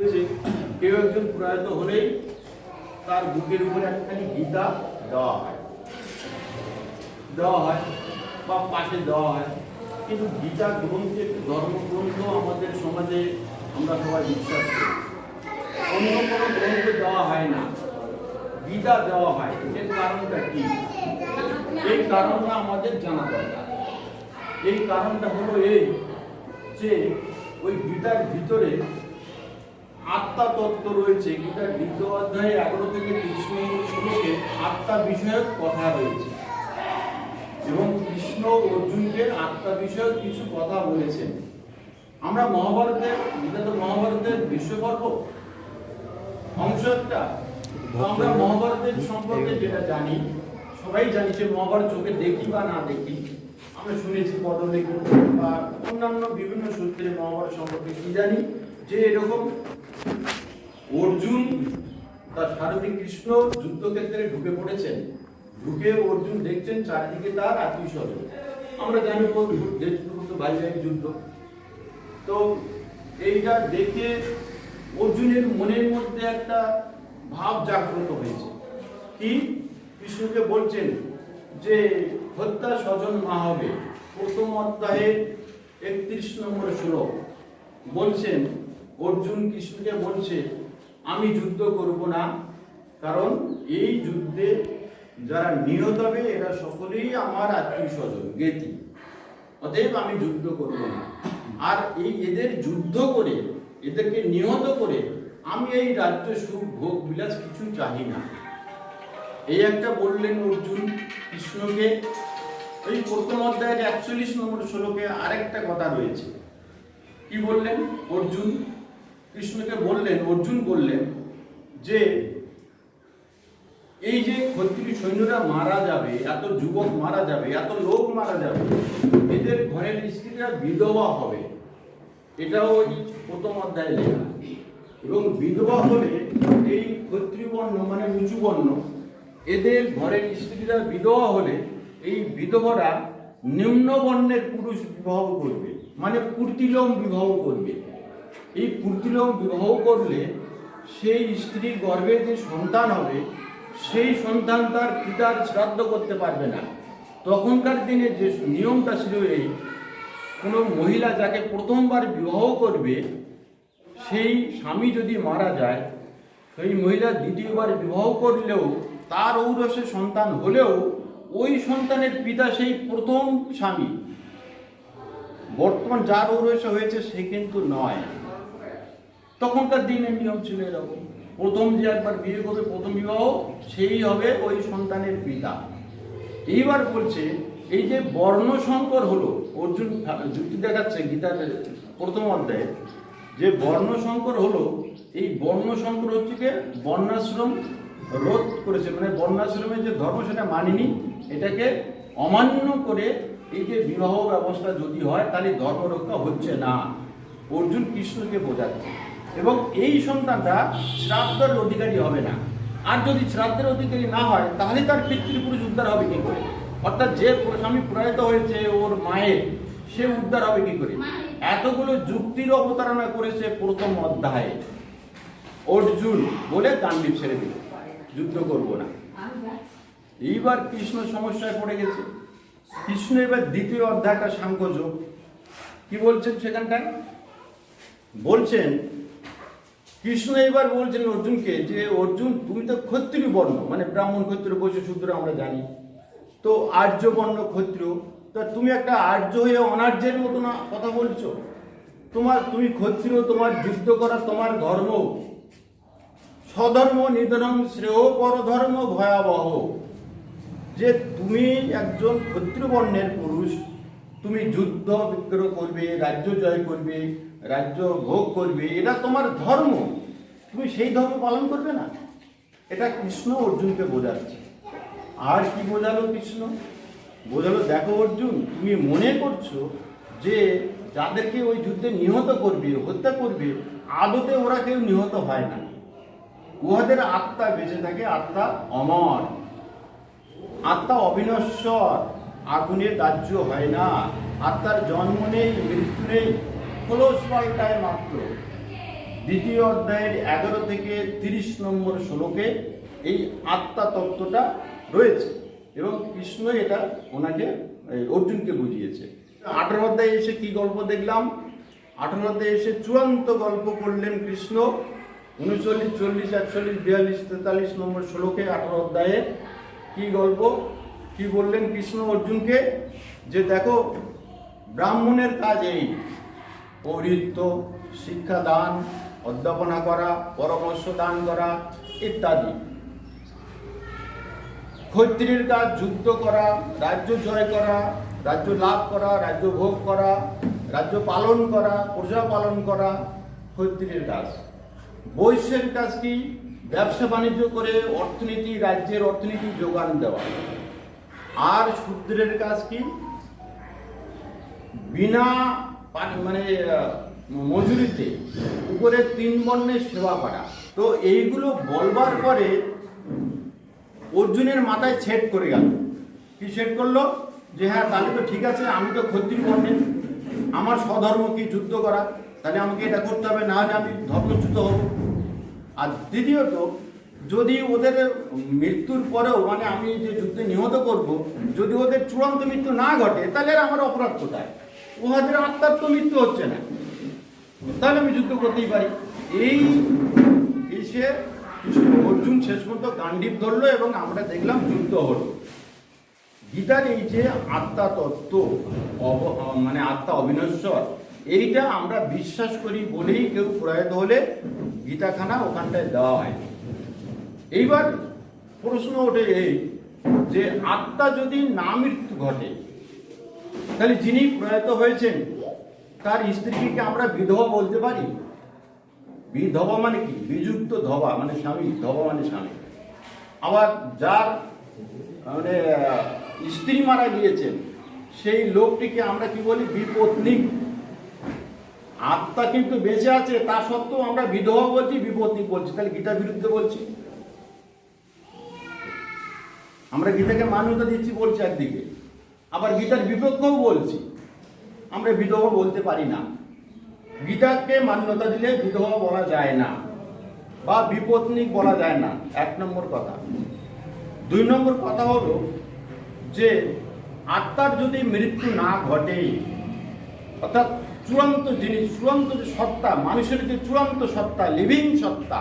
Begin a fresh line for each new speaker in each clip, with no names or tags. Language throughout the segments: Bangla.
কেউ একজন প্রয়াত হলেই তার বুকের উপরে একখানি গীতা দেওয়া হয়। দেওয়া হয় বা পাশে দেওয়া হয়। কিন্তু গীতা গ্রন্থ, ধর্মগ্রন্থ আমাদের সমাজে আমরা সবাই বিশ্বাস করি। অন্য কোনো গ্রন্থ দেওয়া হয় না। গীতা দেওয়া হয়। এর কারণটা কি? এই কারণটা আমাদের জানা দরকার। এই কারণটা হলো এই যে ওই গীতার ভিতরে আত্মা তত্ত্ব রয়েছে গীতার দ্বিতীয় অধ্যায়ে এগারো থেকে কৃষ্ণ শ্লোকে আত্মা বিষয়ক কথা রয়েছে। এবং কৃষ্ণ অর্জুনকে আত্মা বিষয়ক কিছু কথা বলেছেন। আমরা মহাভারতের, গীতা তো মহাভারতের বিশ্বপর্ব অংশ একটা। আমরা মহাভারতের সম্পর্কে যেটা জানি, সবাই জানি যে মহাভারত চোখে দেখি বা না দেখি। আমরা শুনেছি পদলেখি, বা অন্যান্য বিভিন্ন সূত্রে মহাভারত সম্পর্কে কি জানি, যে এরকম অর্জুন, তার সারথী কৃষ্ণ যুদ্ধক্ষেত্রে ঢুকে পড়েছেন। ঢুকে অর্জুন দেখছেন চারিদিকে তার আত্মীয় স্বজন আমরা জানি ও ভাই ভাই যুদ্ধ। তো এইটা দেখে অর্জুনের মনের মধ্যে একটা ভাব জাগ্রত হয়েছে। কি? কৃষ্ণকে বলছেন যে, হত্যা স্বজন মা হবে। প্রথম অধ্যায়ে একত্রিশ নম্বর শ্লোক। বলছেন অর্জুন কৃষ্ণকে বলছে, আমি যুদ্ধ করব না। কারণ এই যুদ্ধে যারা নিহত হবে, এরা সকলেই আমার আত্মীয় স্বজন জ্ঞাতি অতএব আমি যুদ্ধ করব না। আর এই এদের যুদ্ধ করে, এদেরকে নিহত করে, আমি এই রাজ্য সুখ, ভোগ, বিলাস কিছু চাই না। এই একটা বললেন অর্জুন কৃষ্ণকে। ওই প্রথম অধ্যায়ের একচল্লিশ নম্বর শ্লোকে আরেকটা কথা রয়েছে। কি বললেন অর্জুন? কৃষ্ণকে বললেন, অর্জুন বললেন যে, এই যে ক্ষত্রিয় সৈন্যরা মারা যাবে, এত যুবক মারা যাবে, এত লোক মারা যাবে, এদের ঘরের স্ত্রীরা বিধবা হবে। এটাও ওই প্রথম অধ্যায়ে লেখা। এবং বিধবা হলে এই ক্ষত্রিয় বর্ণ মানে উঁচু বর্ণ, এদের ঘরের স্ত্রীরা বিধবা হলে এই বিধবরা নিম্ন বর্ণের পুরুষ বিবাহ করবে মানে পূর্তিলম বিবাহ করবে। এই পূর্তিলম বিবাহ করলে সেই স্ত্রীর গর্ভে যে সন্তান হবে, সেই সন্তান তার পিতার শ্রাদ্ধ করতে পারবে না। তখনকার দিনে যে নিয়মটা ছিল এই, কোনো মহিলা যাকে প্রথমবার বিবাহ করবে, সেই স্বামী যদি মারা যায়, সেই মহিলা দ্বিতীয়বার বিবাহ করলেও, তার ঔরসে সন্তান হলেও, ওই সন্তানের পিতা সেই প্রথম স্বামী। বর্তমান যার ঔরসে হয়েছে সে কিন্তু নয়। তখনকার দিনের নিয়ম ছিল এরকম। প্রথম যে একবার বিয়ে করবে, প্রথম বিবাহ, সেই হবে ওই সন্তানের পিতা। এইবার বলছে, এই যে বর্ণ সংকর হলো, অর্জুন যুক্তি দেখাচ্ছে গীতার প্রথম অধ্যায়ে, যে বর্ণ সংকর হলো, এই বর্ণ সংকর হচ্ছে বর্ণাশ্রম রোধ করেছে। মানে বর্ণাশ্রমের যে ধর্ম, সেটা মানিনি। এটাকে অমান্য করে এই যে বিবাহ ব্যবস্থা যদি হয়, তাহলে ধর্ম রক্ষা হচ্ছে না। অর্জুন কৃষ্ণকে বোঝাচ্ছে। এবং এই সন্তানটা শ্রাদ্ধের অধিকারী হবে না। আর যদি শ্রাদ্ধের অধিকারী না হয়, তাহলে তার পিতৃপুরুষ উদ্ধার হবে কি করে? অর্থাৎ যে স্বামী প্রয়াত হয়েছে, ওর মায়ের, সে উদ্ধার হবে কি করে? এতগুলো যুক্তির অবতারণা করেছে প্রথম অধ্যায়ে। অর্জুন বলে কান্ডিপ ছেড়ে দিল। যুদ্ধ করব না। এইবার কৃষ্ণ সমস্যায় পড়ে গেছে। কৃষ্ণ এবার দ্বিতীয় অধ্যায়টা সাংখ্যযোগ কি বলছেন সেখানটায়? বলছেন কৃষ্ণ এবার বলছেন অর্জুনকে যে, অর্জুন, তুমি তো ক্ষত্রিয় বর্ণ মানে ব্রাহ্মণ ক্ষত্রিয়, বৈশ্য শূদ্র আমরা জানি। তো আর্য বর্ণ ক্ষত্রিয়, তা তুমি একটা আর্য হয়ে অনার্যের মতো না, কথা বলছো? তোমার, তুমি ক্ষত্রিয়, তোমার যুদ্ধ করা, তোমার ধর্ম স্বধর্ম নিধনম শ্রেয় পরধর্ম ভয়াবহ। যে তুমি একজন ক্ষত্রিয় বর্ণের পুরুষ, তুমি যুদ্ধ বিগ্রহ করবে, রাজ্য জয় করবে রাজ্য ভোগ করবে, এটা তোমার ধর্ম। তুমি সেই ধর্ম পালন করবে না। এটা কৃষ্ণ অর্জুনকে বোঝাচ্ছে। আর কি বোঝালো কৃষ্ণ? বোঝালো, দেখো অর্জুন, তুমি মনে করছ যে যাদেরকে ওই যুদ্ধে নিহত করবে, হত্যা করবে, আদতে ওরা কেউ নিহত হয় না। উহাদের আত্মা বেঁচে থাকে, আত্মা অমর। আত্মা অবিনশ্বর। আগুনে দাহ্য হয় না। আত্মার জন্ম নেই, মৃত্যু নেই। খোলস পাল্টায় মাত্র। দ্বিতীয় অধ্যায়ের এগারো থেকে তিরিশ নম্বর শ্লোকে এই আত্মা তত্ত্বটা রয়েছে এবং কৃষ্ণ এটা ওনাকে অর্জুনকে বুঝিয়েছে। আঠারো অধ্যায়ে এসে কি গল্প দেখলাম? আঠারো অধ্যায়ে এসে চূড়ান্ত গল্প করলেন কৃষ্ণ। উনচল্লিশ, চল্লিশ, একচল্লিশ, বিয়াল্লিশ, তেতাল্লিশ নম্বর শ্লোকে আঠারো অধ্যায়ে কি গল্প? কি বললেন কৃষ্ণ অর্জুনকে? যে দেখো, ব্রাহ্মণের কাজ এই। পৌরিত্য শিক্ষাদান, অধ্যাপনা করা, পরামর্শ দান করা ইত্যাদি। ক্ষত্রিয়ের কাজ যুদ্ধ করা, রাজ্য জয় করা, রাজ্য লাভ করা, রাজ্য ভোগ করা, রাজ্য পালন করা, প্রজা পালন করা ক্ষত্রিয়ের কাজ। বৈশ্যের কাজ কি? ব্যবসা বাণিজ্য করে অর্থনীতি, রাজ্যের অর্থনীতি যোগান দেওয়া। আর শূদ্রের কাজ কি? বিনা মানে মজুরিতে। উপরে তিন বর্ণের সেবা করা। তো এইগুলো বলবার পরে অর্জুনের মাথায় ছেদ করে গেল। কি ছেদ করল? যে হ্যাঁ তাহলে তো ঠিক আছে, আমি তো ক্ষত্রিয় বর্ণের। আমার স্বধর্ম কি যুদ্ধ করা? তাহলে আমাকে এটা করতে হবে, না হলে আমি ধর্মচ্যুত হব। আর দ্বিতীয়ত, যদি ওদের মৃত্যুর পরেও মানে আমি যে যুদ্ধে নিহত করব, যদি ওদের চূড়ান্ত মৃত্যু না ঘটে, তাহলে আমার অপরাধ কোথায়? উহাদের আত্মার তো মৃত্যু হচ্ছে না। তাহলে আমি যুদ্ধ করতেই পারি। এই এসে অর্জুন শেষ পর্যন্ত গান্ডীব ধরলো এবং আমরা দেখলাম যুদ্ধ হলো। গীতার এই যে আত্মা তত্ত্ব, অব- মানে আত্মা অবিনশ্বর, এইটা আমরা বিশ্বাস করি বলেই কেউ প্রয়াত হলে গীতাখানা ওখানটায় দেওয়া হয়। এইবার প্রশ্ন ওঠে এই যে আত্মা যদি না মৃত্যু ঘটে তাহলে যিনি প্রয়াত হয়েছেন তার স্ত্রীকে আমরা বিধবা বলতে পারি? বিধবা মানে কি? বিযুক্ত ধবা মানে স্বামী। ধবা মানে স্বামী। আবার যার মানে স্ত্রী মারা গিয়েছেন সেই লোকটিকে আমরা কি বলি? বিপত্নিক। আত্মা কিন্তু বেঁচে আছে তা সত্ত্বেও আমরা বিধবা বলছি বিপত্নিক বলছি। তাহলে গীতা বিরুদ্ধে বলছি। আমরা গীতাকে মান্যতা দিচ্ছি বলছি একদিকে। আবার গীতার বিপক্ষেও বলছি। আমরা বিধবা বলতে পারি না। গীতাকে মান্যতা দিলে বিধবা বলা যায় না বা বিপত্নিক বলা যায় না। এক নম্বর কথা। দুই নম্বর কথা হলো যে আত্মার যদি মৃত্যু না ঘটে, অর্থাৎ চূড়ান্ত জিনিস চূড়ান্ত যে সত্তা, মানুষের যে চূড়ান্ত সত্তা লিভিং সত্তা,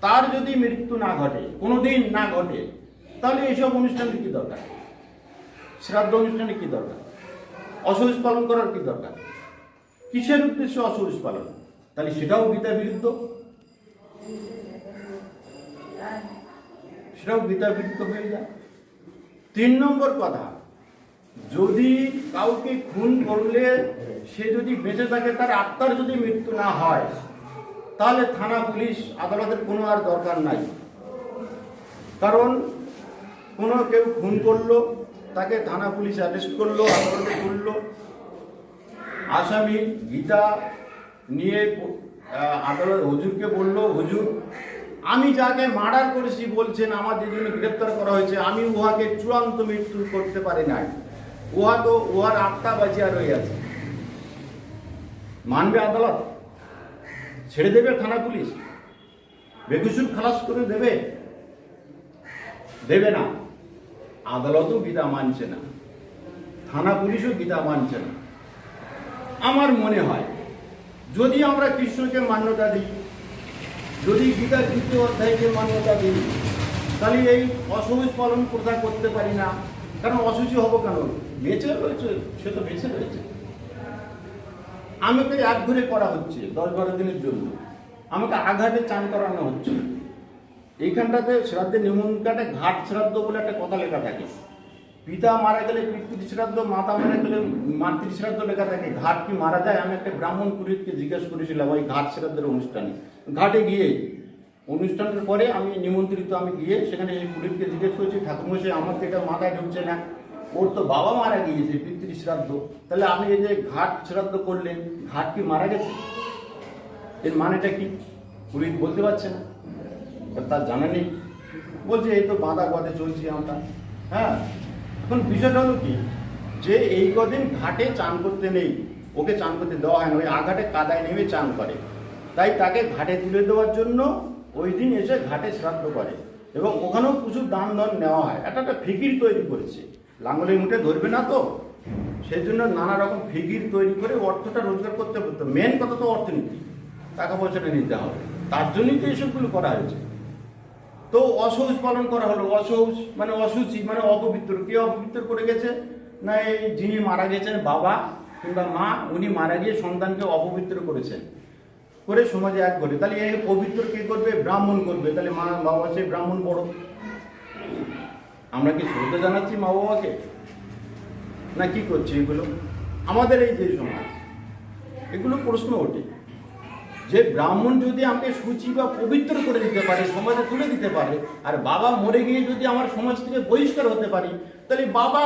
তার যদি মৃত্যু না ঘটে, কোনোদিন না ঘটে, তাহলে এইসব অনুষ্ঠানের কি দরকার? শ্রাদ্ধ অনুষ্ঠানে কি দরকার? অসহজ পালন করার কি দরকার? কিসের উদ্দেশ্যে অসহজ পালন? তাহলে সেটাও গীতা বিরুদ্ধ? সেটাও গীতা বিরুদ্ধ হয়ে যায়। তিন নম্বর কথা, যদি কাউকে খুন করলে সে যদি বেঁচে থাকে, তার আত্মার যদি মৃত্যু না হয়, তাহলে থানা পুলিশ, আদালতের কোনো আর দরকার নাই। কারণ কোনো কেউ খুন করল তাকে থানা পুলিশ অ্যারেস্ট করল, আদালতে করল আসামি গীতা নিয়ে আদালত হুজুরকে বলল, হুজুর, আমি যাকে মার্ডার করেছি বলছেন, আমার যে জন্য গ্রেপ্তার করা হয়েছে, আমি উহাকে চূড়ান্ত মৃত্যু করতে পারি নাই। উহা তো, উহার আত্মা বাঁচিয়া রয়ে আছে মানবে আদালত? ছেড়ে দেবে থানা পুলিশ? বেকুসুর খালাস করে দেবে? দেবে না। আদালতও গীতা মানছে না, থানা পুলিশও গীতা মানছে না। আমার মনে হয়, যদি আমরা কৃষ্ণকে মান্যতা দিই, যদি গীতার দ্বিতীয় অধ্যায়কে মান্যতা দিই, তাহলে এই অসহজ পালন প্রথা করতে পারি না। কারণ অসুচি হব কেন? বেঁচে রয়েছে, সে তো বেঁচে রয়েছে। আমাকে এক ঘুরে করা হচ্ছে, দশ বারো দিনের জন্য। আমাকে আঘাতে চান করানো হচ্ছে। এইখানটাতে শ্রাদ্ধের নিমন্ত্রণে ঘাট শ্রাদ্ধ বলে একটা কথা লেখা থাকে। পিতা মারা গেলে পিতৃ শ্রাদ্ধ, মাতা মারা গেলে মাতৃ শ্রাদ্ধ লেখা থাকে। ঘাট কি মারা যায়? আমি একটা ব্রাহ্মণ পুরোহিতকে জিজ্ঞেস করেছিলাম, ওই ঘাট শ্রাদ্ধের অনুষ্ঠানে। ঘাটে গিয়ে, অনুষ্ঠানের পরে আমি নিমন্ত্রিত, আমি গিয়ে সেখানে এই পুরোহিতকে জিজ্ঞেস করেছি, ঠাকুরমশাই, আমার এটা মাথায় ঢুকছে না। ওর তো বাবা মারা গিয়েছে, পিতৃ শ্রাদ্ধ। তাহলে আপনি এই যে ঘাট শ্রাদ্ধ করলেন, ঘাট কি মারা গেছে? এর মানেটা কি? পুরোহিত বলতে পারছে না। তার জানা নেই। বলছে, এই তো বাঁধা পথে চলছি আমরা। হ্যাঁ? এখন বিষয়টা হলো কি? যে এই কদিন ঘাটে চান করতে নেই, ওকে চান করতে দেওয়া হয় না, ওই আঘাটে কাদায় নেমে চান করে। তাই তাকে ঘাটে তুলে দেওয়ার জন্য ওই দিন এসে ঘাটে শ্রাদ্ধ করে এবং ওখানেও প্রচুর দান দন নেওয়া হয়। একটা একটা ফিকির তৈরি করেছে। লাঙ্গলের মুঠে ধরবে না তো? সেই জন্য নানা রকম ফিকির তৈরি করে অর্থটা রোজগার করতে পারতো মেন কথা তো অর্থনীতি। টাকা পয়সাটা নিতে হবে। তার জন্যই তো এইসবগুলো করা হয়েছে। তো অসৌচ পালন করা হলো, অসৌচ মানে অসুচি মানে অপবিত্র। কে অপবিত্র করে গেছে? না, এই যিনি মারা গেছেন, বাবা কিংবা মা, উনি মারা গিয়ে সন্তানকে অপবিত্র করেছেন। করে সমাজে এক করে তাহলে এই পবিত্র কে করবে? ব্রাহ্মণ করবে। তাহলে মা, বাবা সে ব্রাহ্মণ বড়। আমরা কি শ্রদ্ধা জানাচ্ছি মা বাবাকে? না কি করছি এগুলো? আমাদের এই যে সমাজ, এগুলো প্রশ্ন ওঠে। যে ব্রাহ্মণ যদি আমাকে সূচি বা পবিত্র করে দিতে পারে, সমাজে তুলে দিতে পারে, আর বাবা মরে গিয়ে যদি আমার সমাজ থেকে বহিষ্কার হতে পারি, তাহলে বাবা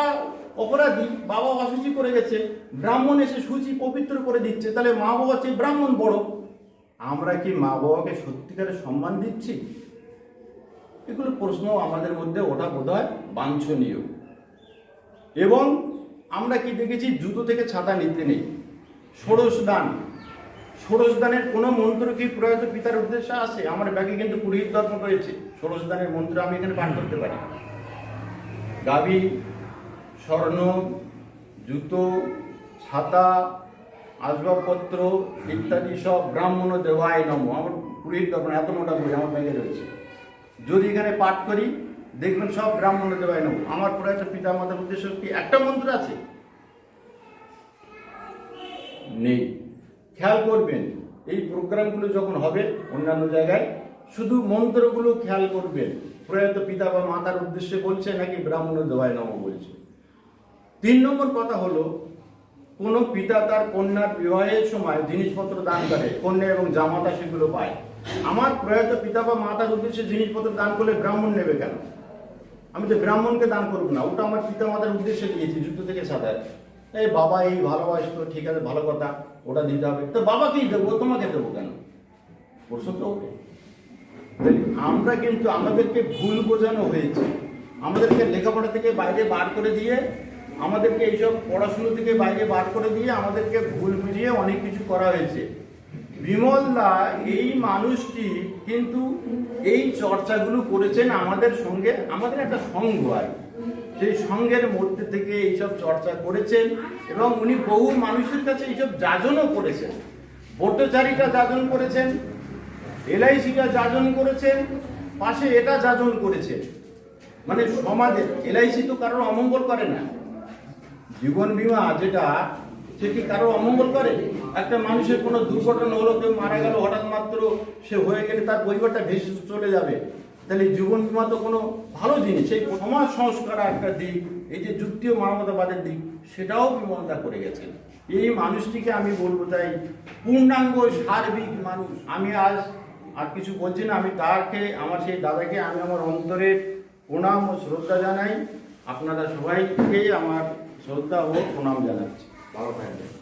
অপরাধী, বাবা অসুচি করে গেছে, ব্রাহ্মণ এসে সূচি পবিত্র করে দিচ্ছে, তাহলে মা বাবা চেয়ে ব্রাহ্মণ বড়। আমরা কি মা বাবাকে সত্যিকারের সম্মান দিচ্ছি? এগুলো প্রশ্ন আমাদের মধ্যে ওটা বোধ হয় বাঞ্ছনীয়। এবং আমরা কি দেখেছি, জুতো থেকে ছাতা নিতে নেই, ষোড়শ দান। ষোড়শ দানের কোনো মন্ত্র কি প্রয়াত পিতার উদ্দেশ্যে আছে? আমার ব্যাগে কিন্তু পুরোহিত ধর্ম রয়েছে। ষোড়শদানের মন্ত্র আমি এখানে পাঠ করতে পারি। গাভী, স্বর্ণ, জুতো, ছাতা, আসবাবপত্র ইত্যাদি সব ব্রাহ্মণ দেওয়ায় নম। আমার পুরোহিত ধর্ম এত মোটা বই আমার ব্যাগে রয়েছে। যদি এখানে পাঠ করি, দেখবেন সব ব্রাহ্মণ দেওয়ায় নম। আমার প্রয়াত পিতা মাতার উদ্দেশ্য কি একটা মন্ত্র আছে? নেই। খেয়াল করবেন, এই প্রোগ্রামগুলো যখন হবে অন্যান্য জায়গায়, শুধু মন্ত্রগুলো খেয়াল করবেন। প্রয়াত পিতা বা মাতার উদ্দেশ্যে বলছে নাকি ব্রাহ্মণ দেওয়ায় নম বলছে। তিন নম্বর কথা হলো, কোনো পিতা তার কন্যার বিবাহের সময় জিনিসপত্র দান করে, কন্যা এবং জামাতা সেগুলো পায়। আমার প্রয়াত পিতা বা মাতার উদ্দেশ্যে জিনিসপত্র দান করলে ব্রাহ্মণ নেবে কেন? আমি তো ব্রাহ্মণকে দান করব না, ওটা আমার পিতা মাতার উদ্দেশ্যে দিয়েছি, যুদ্ধ থেকে সাঁতার। এই বাবা এই ভালোবাসতো, ঠিক আছে, ভালো কথা, ওটা দিতে হবে। তো বাবাকেই দেবো, তোমাকে দেবো কেন? তো আমরা কিন্তু আমাদেরকে ভুল বোঝানো হয়েছে। আমাদেরকে লেখাপড়া থেকে বাইরে বার করে দিয়ে, আমাদেরকে এইসব পড়াশুনো থেকে বাইরে বার করে দিয়ে আমাদেরকে ভুল বুঝিয়ে অনেক কিছু করা হয়েছে। বিমল দা এই মানুষটি কিন্তু এই চর্চাগুলো করেছেন আমাদের সঙ্গে। আমাদের একটা সংঘ আর সেই সংঘের মধ্যে থেকে এইসব চর্চা করেছেন এবং উনি বহু মানুষের কাছে এইসব যাজনও করেছেন। ভট্টাচারীটা যাজন করেছেন, এলআইসিটা যাজন করেছেন, পাশে এটা যাজন করেছেন। মানে সমাজে এলআইসি তো কারোর অমঙ্গল করে না। জীবন বীমা যেটা সে কি কারও অমঙ্গল করে? একটা মানুষের কোনো দুর্ঘটনা হলো, কেউ মারা গেল, হঠাৎ মাত্র সে হয়ে গেলে তার পরিবারটা ভেসে চলে যাবে। তাহলে জীবন বীমা তো কোনো ভালো জিনিস। সেই সমাজ সংস্কার একটা দিক, এই যে যুক্তি ও মানবতাবাদের দিক, সেটাও বিমলতা করে গেছেন। এই মানুষটিকে আমি বলব তাই, পূর্ণাঙ্গ সার্বিক মানুষ। আমি আজ আর কিছু বলছি না, আমি তারকে, আমার সেই দাদাকে, আমি আমার অন্তরের প্রণাম ও শ্রদ্ধা জানাই। আপনারা সবাইকে আমার শ্রদ্ধা ও প্রণাম জানাচ্ছি। ভালো থাকবেন